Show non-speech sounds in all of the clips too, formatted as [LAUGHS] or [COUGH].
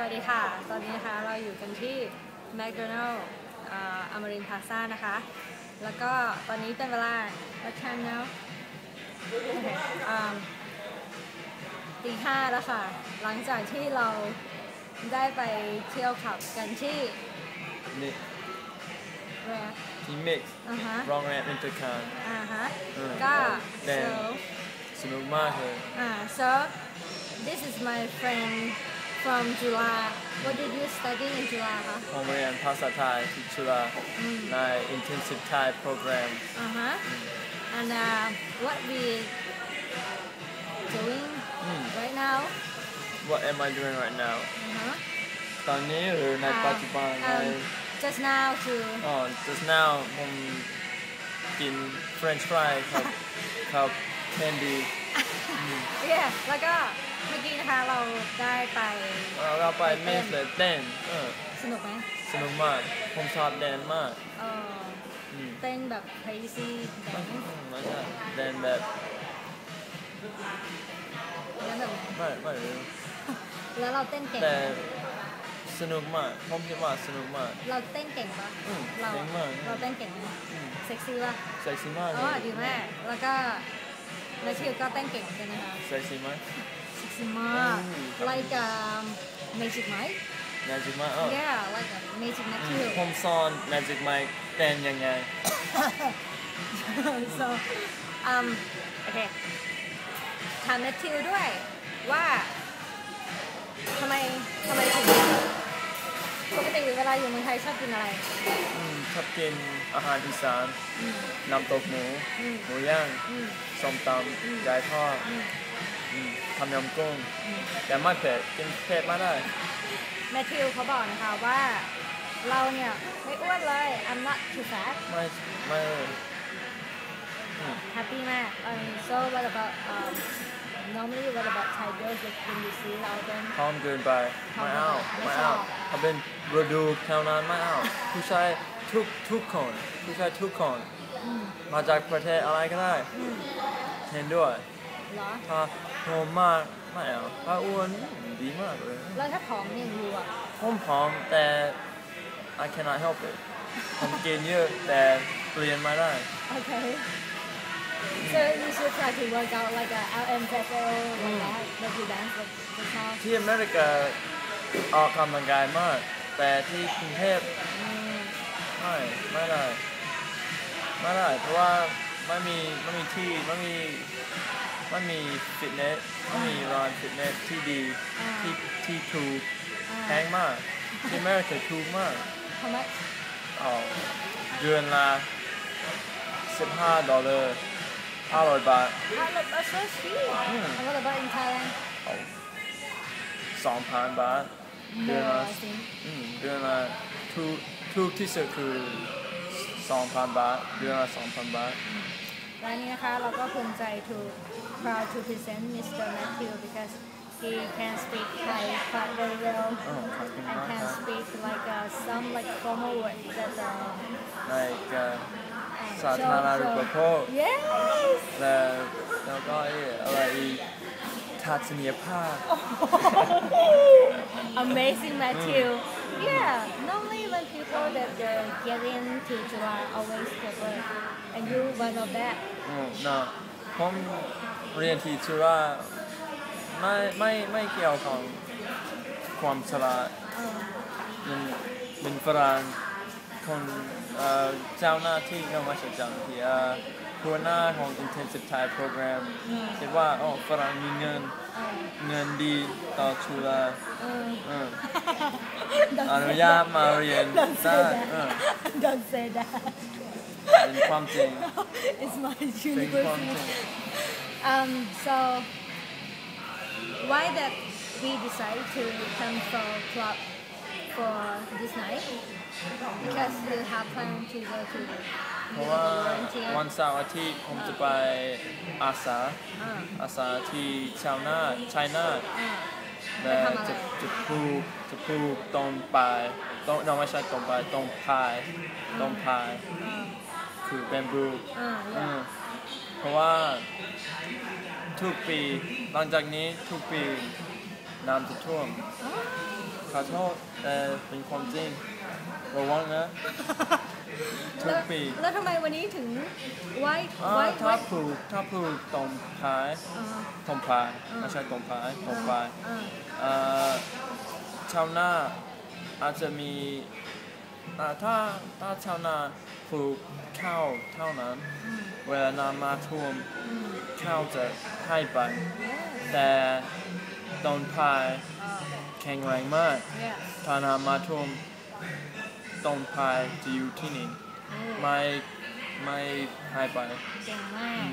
สวัสดีค่ะ ตอนนี้นะคะเราอยู่กันที่ McDonald อมรินพาซ่านะคะ แล้วก็ตอนนี้เป็นเวลา what time now ตีห้าแล้วค่ะ หลังจากที่เราได้ไปเที่ยวขับกันที่ นี่แรที่มิกอ่าฮะโรงแรมอินเตอร์คานอ่าฮะอืมก็แต่ so สนุกมากเลยอ่า so this is my friend from July what did you study in July คะ ผมเรียนภาษาไทยที่จุฬา อืม ใน Intensive Thai Program Uh-huh. And uh, what we doing Mm. right now? What am I doing right now Uh-huh. ตอนนี้หรือใน Uh, ปัจจุบันใน um, just now to อ๋อ just now ผมกิน French fry ครับ[LAUGHS] ครับ candy yeah แล้วก็เมื่อกี้ นะคะเราได้ไปเราเราไปเมสเลยเต้นเออสนุกไหมสนุกมากผมชอบแดนมากเอออืมเต้นแบบ crazy แดนไม่ใช่แดนแบบแล้วแบบไหนไม่ไม่รู้แล้วเราเต้นเก่งแต่ไหมสนุกมากผมคิดว่าสนุกมาก เราเต้นเก่งปะอืมเราเก่งมาก เราเต้นเก่งไหมอืมเซ็กซี่ปะเซ็กซี่มากเลอ๋อยดีมากแล้วก็แล้วชิวก็เต้นเก่งเหมือนกันนะคะเซ็กซี่ไหม sexy มาก อืม like um, Magic Mike น่าจิกมากเออ yeah like a Magic อืม Matthew ผมสอน Magic Mike เต้นยังไง so um โอเคถามแมทธิวด้วยว่าทำไมทำไมถึงปกติเวลาอยู่เมืองไทยชอบกินอะไรอืมชอบกินอาหารอีสานอืมน้ำตกหมูอืมหมูย่างอืมส้มตอืมำไก่ทอดอืมอืม ทำยำกุ้งอืมแต่ไม่เผ็ดกินเผ็ดไม่ได้แมทธิวเขาบอกนะคะว่า เราเนี่ยไม่อ้วนเลย I'm not too fat ไม่ไม่อืม happy มาก um, so what about um, normally what about Thai girls like when you see all them พร้อมเกินไปไม่เอาไม่ไม่ชอเอาบถ้าเป็นฤดูแถวนั้นไม่เอาผู้ชายทุกทุกคนผู้ชายทุกคนอืมมาจากประเทศอะไรก็ได้อืมเห็นด้วยเหรอ ถ้าโหมมากไม่เอาถ้าอ้วนดีมากเลยแล้วถ้าผอมเนี่ยรู้อะผมพร้อมแต่ I cannot help it ผมกินเยอะแต่เปลี่ยนไม่ได้ Okay. So you should try to work out like a LMFAO like that, like you dance like the song. ที่อเมริกาออกกำลังกายมาก แต่ที่กรุงเทพอืมไม่ไม่ได้ไม่ได้เพราะว่าไม่มีไม่มีที่ไม่มี ไม่มีฟิตเนสไม่มีร้านฟิตเนสที่ดีที่ที่ถูกอ่าแพงมากที่อเมริกาถูกมาก How much? อ๋อเดือนละ15ดอลลาร์500บาท How much? That's so cheap. Mm. And what about in Thailand? 2,000บาทเดือน More, ละ I think. อืมเดือนละถูกถูกที่สุดคือ2,000บาทเดือนละ2,000บาท และนี่นะคะเราก็ภูมิใจ to proud to present Mr. Matthew because he can speak Thai quite very well อ๋อขอบคุณ and มากค can รับ speak like uh, some like formal words that uh, ในการสาธารณูปโภค Yes. และแล้วก็อะไรอีกทัศนียภาพ [LAUGHS] Amazing Matthew. Yeah, normally when people that they're getting to July always get work, and you one of that. อืมเนาะผมเรียนที่จุฬาไม่ไม่ไม่เกี่ยวกับความฉลาด Um, เป็นเป็นฝรั่ง คนเอ่อเจ้าหน้าที่ก็ไม่ใช่เจ้าหน้าที่เอ่อหัวหน้าของ Intensive Thai Program คิดว่าโอ้ฝรั่งมีเงิน um, เงินดีต่อจุฬา um, เออ don't อนุ say ญาต that. มาเรียน Don't ได้ say เออ that. Don't say that. เป็นความจริง it's my เป็นความจริง university. Um, so why that we decide to come for club for this night? Because you have planned to go to เพราะว่า volunteer. วันเสาร์อาทิตย์ผมจะไปอาสาอ่าอาสาที่ชาวนาชัยนาทอ่าและไปทำอะไรจะจะปลูกจะปลูกต้นปลายต้นเราไม่ใช่ต้นปลายต้นพายต้นพายอ่าคือแบมบูอ่าอืมเพราะว่าทุกปีหลังจากนี้ทุกปีน้ำจะท่วมอ๋อ ขอโทษแต่เป็นความจริงระวังนะทุแล้กวปีแล้วทำไมวันนี้ถึงไว้อ่าไว้ถ้าไว้ปลูกถ้าปลูกตรงพายอ่าตรงพายไม่ใช่ตรงพายตรงพายอ่าเอ่อชาวนาอาจจะมีอ่าถ้าถ้าชาวนาปลูกข้าวเท่านั้น อืมเวลาน้ำมาท่วมอืมข้าวจะให้ไป yes แต่ต้นพาย อ่า แข็งแรงมาก yes ถ้าน้ำมาท่วมต้นพายจะอยู่ที่นี่เออไม่ไม่หายไปเก่งมาก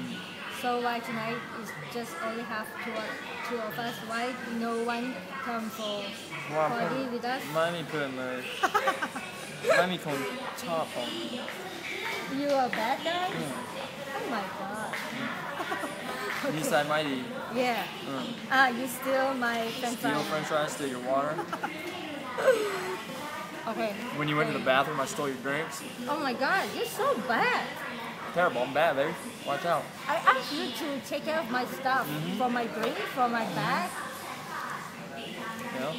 so why tonight is just only have two two of us why no one come for เพราะว่าผม party with us ไม่มีเพื่อนเลยไม่มีคนชอบผม you are bad guy อืม oh my god นิสัยไม่ดี yeah อืม ah you steal my french Steal fries french fries, steal your water. [SIGHS] okay When you went to the bathroom, I stole your drinks. oh my god you're so bad Terrible, I'm bad, baby. Watch out. I asked you to take care of my stuff for my drink for my bag [LAUGHS] know?